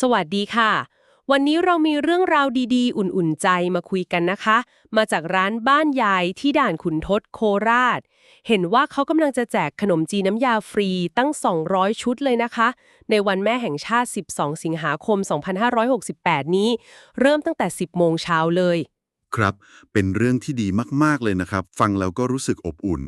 สวัสดีค่ะ วันนี้เรามีเรื่องราวดีๆ อุ่นๆใจมาคุยกันนะคะ มาจากร้านบ้านยายที่ด่านขุนทดโคราช เห็นว่าเขากำลังจะแจกขนมจีนน้ำยาฟรีตั้ง 200 ชุดเลยนะคะ ในวันแม่แห่งชาติ 12 สิงหาคม 2568 นี้ เริ่มตั้งแต่ 10 โมงเช้าเลย ครับ เป็นเรื่องที่ดีมาก ๆ เลยนะครับ ฟังแล้วก็รู้สึกอบอุ่น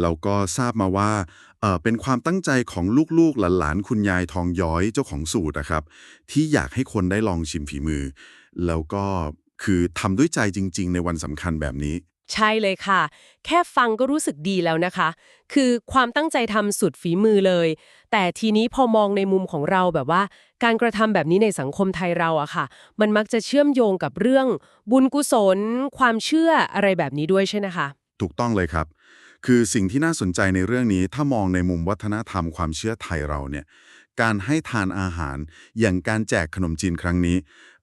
แล้วก็ทราบมาว่าเเป็นความตั้งใจของลูกๆ หลานๆ คุณยายทองย้อยเจ้าของสูตรนะครับ ที่อยากให้คนได้ลองชิมฝีมือ แล้วก็คือทำด้วยใจจริง ๆ ในวันสำคัญแบบนี้ ใช่เลยค่ะ แค่ฟังก็รู้สึกดีแล้วนะคะ คือความตั้งใจทำสุดฝีมือเลย แต่ทีนี้พอมองในมุมของเราแบบว่า การกระทำแบบนี้ในสังคมไทยเราอะค่ะ มันมักจะเชื่อมโยงกับเรื่อง บุญกุศล ความเชื่ออะไรแบบนี้ด้วยใช่ไหมคะ ถูกต้องเลยครับ คือสิ่งที่น่าสนใจในเรื่องนี้ถ้ามองในมุมวัฒนธรรมความเชื่อไทยเราเนี่ยการให้ทานอาหารอย่างการแจกขนมจีนครั้งนี้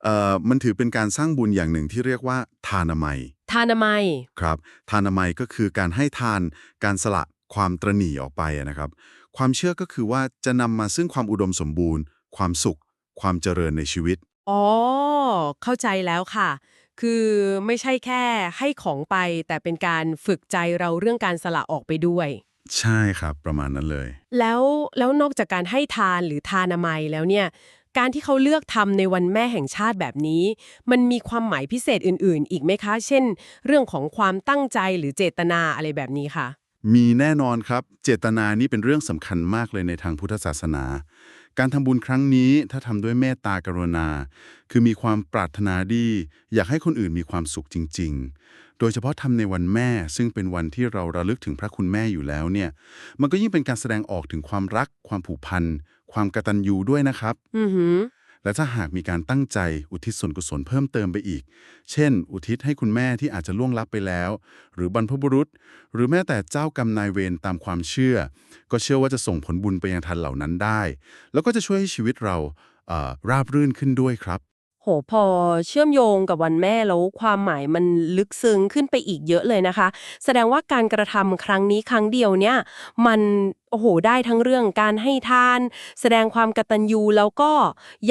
เอ่อมันถือเป็นการสร้างบุญอย่างหนึ่งที่เรียกว่าทานามัย ทานามัย ครับทานามัยก็คือการให้ทานการสละความตระหนี่ออกไปอะนะครับ ความเชื่อก็คือว่าจะนำมาซึ่งความอุดมสมบูรณ์ ความสุข ความเจริญในชีวิต อ๋อ เข้าใจแล้วค่ะ คือไม่ใช่แค่ให้ของไป แต่เป็นการฝึกใจเราเรื่องการสละออกไปด้วย ใช่ครับประมาณนั้นเลย แล้วแล้วนอกจากการให้ทานหรือทานามัยแล้วเนี่ย การที่เขาเลือกทำในวันแม่แห่งชาติแบบนี้ มันมีความหมายพิเศษอื่น ๆ อีกไหมคะ เช่น เรื่องของความตั้งใจหรือเจตนาอะไรแบบนี้ค่ะ มีแน่นอนครับ เจตนานี่เป็นเรื่องสำคัญมากเลยในทางพุทธศาสนา การทำบุญครั้งนี้ถ้าทำด้วยเมตตากรุณา คือมีความปรารถนาดี อยากให้คนอื่นมีความสุขจริง ๆ โดยเฉพาะทำในวันแม่ ซึ่งเป็นวันที่เราระลึกถึงพระคุณแม่อยู่แล้วเนี่ย มันก็ยิ่งเป็นการแสดงออกถึงความรัก ความผูกพัน ความกตัญญูด้วยนะครับ อือหือ และถ้าหากมีการตั้งใจอุทิศส่วนกุศลเพิ่มเติมไปอีก เช่น อุทิศให้คุณแม่ที่อาจจะล่วงลับไปแล้ว หรือบรรพบุรุษ หรือแม้แต่เจ้ากรรมนายเวรตามความเชื่อ ก็เชื่อว่าจะส่งผลบุญไปยังทันเหล่านั้นได้ แล้วก็จะช่วยให้ชีวิตเราเอ่อราบรื่นขึ้นด้วยครับโห พอเชื่อมโยงกับวันแม่แล้วความหมายมันลึกซึ้งขึ้นไปอีกเยอะเลยนะคะ แสดงว่าการกระทำครั้งนี้ครั้งเดียวเนี่ย มันโอ้โหได้ทั้งเรื่องการให้ทาน แสดงความกตัญญูแล้วก็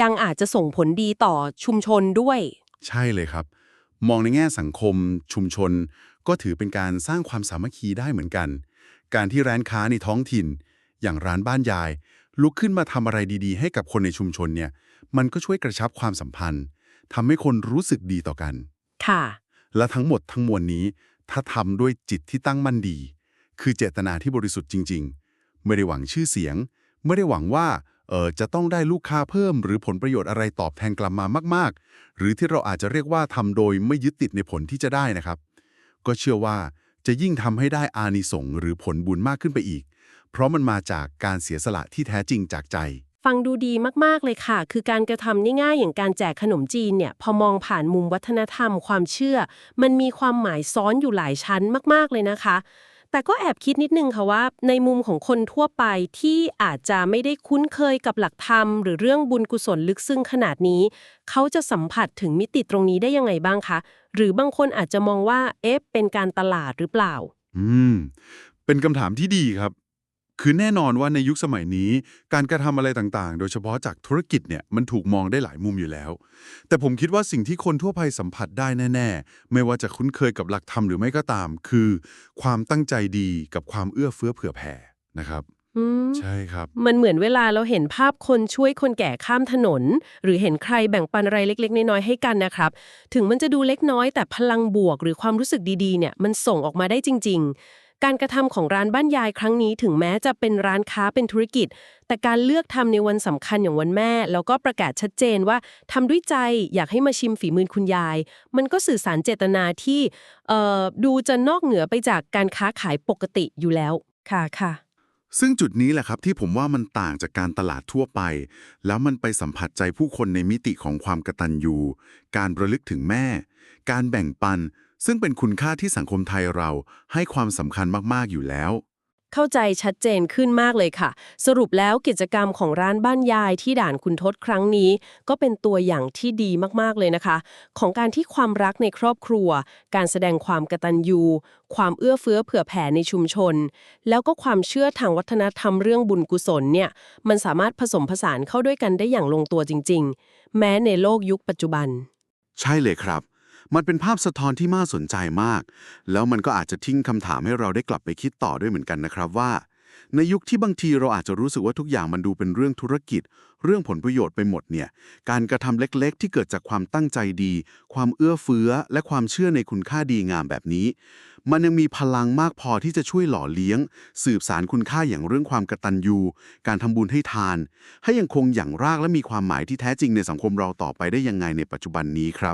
ยังอาจจะส่งผลดีต่อชุมชนด้วย ใช่เลยครับ มองในแง่สังคมชุมชน ก็ถือเป็นการสร้างความสามัคคีได้เหมือนกัน การที่ร้านค้าในท้องถิ่น อย่างร้านบ้านยาย ลุกขึ้นมาทำอะไรดีๆ ให้กับคนในชุมชนเนี่ย มันก็ช่วยกระชับความสัมพันธ์ทำให้คนรู้สึกดีต่อกัน ค่ะ และทั้งหมดทั้งมวลนี้ ถ้าทำด้วยจิตที่ตั้งมั่นดี คือเจตนาที่บริสุทธิ์จริง ๆ ไม่ได้หวังชื่อเสียง ไม่ได้หวังว่าเออจะต้องได้ลูกค้าเพิ่ม หรือผลประโยชน์อะไรตอบแทนกลับมามาก ๆ หรือที่เราอาจจะเรียกว่าทำโดยไม่ยึดติดในผลที่จะได้นะครับ ก็เชื่อว่าจะยิ่งทำให้ได้อานิสงส์หรือผลบุญมากขึ้นไปอีก เพราะมันมาจากการเสียสละที่แท้จริงจากใจ ฟังดูดีมาก ๆ เลยค่ะ คือการกระทำง่ายๆอย่างการแจกขนมจีนเนี่ย พอมองผ่านมุมวัฒนธรรมความเชื่อ มันมีความหมายซ้อนอยู่หลายชั้นมากๆเลยนะคะ แต่ก็แอบคิดนิดนึงค่ะว่า ในมุมของคนทั่วไปที่อาจจะไม่ได้คุ้นเคยกับหลักธรรม หรือเรื่องบุญกุศลลึกซึ้งขนาดนี้ เขาจะสัมผัสถึงมิติตรงนี้ได้ยังไงบ้างคะ หรือบางคนอาจจะมองว่าเอ๊ะเป็นการตลาดหรือเปล่า อืม เป็นคำถามที่ดีครับ คือแน่นอนว่าในยุคสมัยนี้ การกระทำอะไรต่างๆ โดยเฉพาะจากธุรกิจเนี่ยมันถูกมองได้หลายมุมอยู่แล้ว แต่ผมคิดว่าสิ่งที่คนทั่วไปสัมผัสได้แน่ ๆ ไม่ว่าจะคุ้นเคยกับหลักธรรมหรือไม่ก็ตาม คือ ความตั้งใจดีกับความเอื้อเฟื้อเผื่อแผ่นะครับอืมใช่ครับ มันเหมือนเวลาเราเห็นภาพคนช่วยคนแก่ข้ามถนน หรือเห็นใครแบ่งปันอะไรเล็ก ๆ น้อยๆให้กันนะครับ ถึงมันจะดูเล็กน้อยแต่พลังบวกหรือความรู้สึกดีๆเนี่ยมันส่งออกมาได้จริง ๆ การกระทำของร้านบ้านยายครั้งนี้ถึงแม้จะเป็นร้านค้าเป็นธุรกิจ แต่การเลือกทำในวันสำคัญอย่างวันแม่ แล้วก็ประกาศชัดเจนว่าทำด้วยใจอยากให้มาชิมฝีมือคุณยาย มันก็สื่อสารเจตนาที่เอ่อดูจะนอกเหนือไปจากการค้าขายปกติอยู่แล้วค่ะค่ะซึ่งจุดนี้แหละครับที่ผมว่ามันต่างจากการตลาดทั่วไป แล้วมันไปสัมผัสใจผู้คนในมิติของความกตัญญูการระลึกถึงแม่ การแบ่งปัน ซึ่งเป็นคุณค่าที่สังคมไทยเราให้ความสำคัญมาก ๆ อยู่แล้ว เข้าใจชัดเจนขึ้นมากเลยค่ะ สรุปแล้วกิจกรรมของร้านบ้านยายที่ด่านคุณทศครั้งนี้ ก็เป็นตัวอย่างที่ดีมากๆเลยนะคะ ของการที่ความรักในครอบครัว การแสดงความกตัญญู ความเอื้อเฟื้อเผื่อแผ่ในชุมชน แล้วก็ความเชื่อทางวัฒนธรรมเรื่องบุญกุศลเนี่ยมันสามารถผสมผสานเข้าด้วยกันได้อย่างลงตัวจริง ๆ แม้ในโลกยุคปัจจุบัน ใช่เลยครับ มันเป็นภาพสะท้อนที่น่าสนใจมาก แล้วมันก็อาจจะทิ้งคำถามให้เราได้กลับไปคิดต่อด้วยเหมือนกันนะครับว่า ในยุคที่บางทีเราอาจจะรู้สึกว่าทุกอย่างมันดูเป็นเรื่องธุรกิจ เรื่องผลประโยชน์ไปหมดเนี่ย การกระทำเล็กๆ ที่เกิดจากความตั้งใจดี ความเอื้อเฟื้อ และความเชื่อในคุณค่าดีงามแบบนี้ มันยังมีพลังมากพอที่จะช่วยหล่อเลี้ยง สืบสารคุณค่าอย่างเรื่องความกตัญญูการทำบุญให้ทาน ให้ยังคงอย่างรากและมีความหมายที่แท้จริงในสังคมเราต่อไปได้ยังไงในปัจจุบันนี้ครับ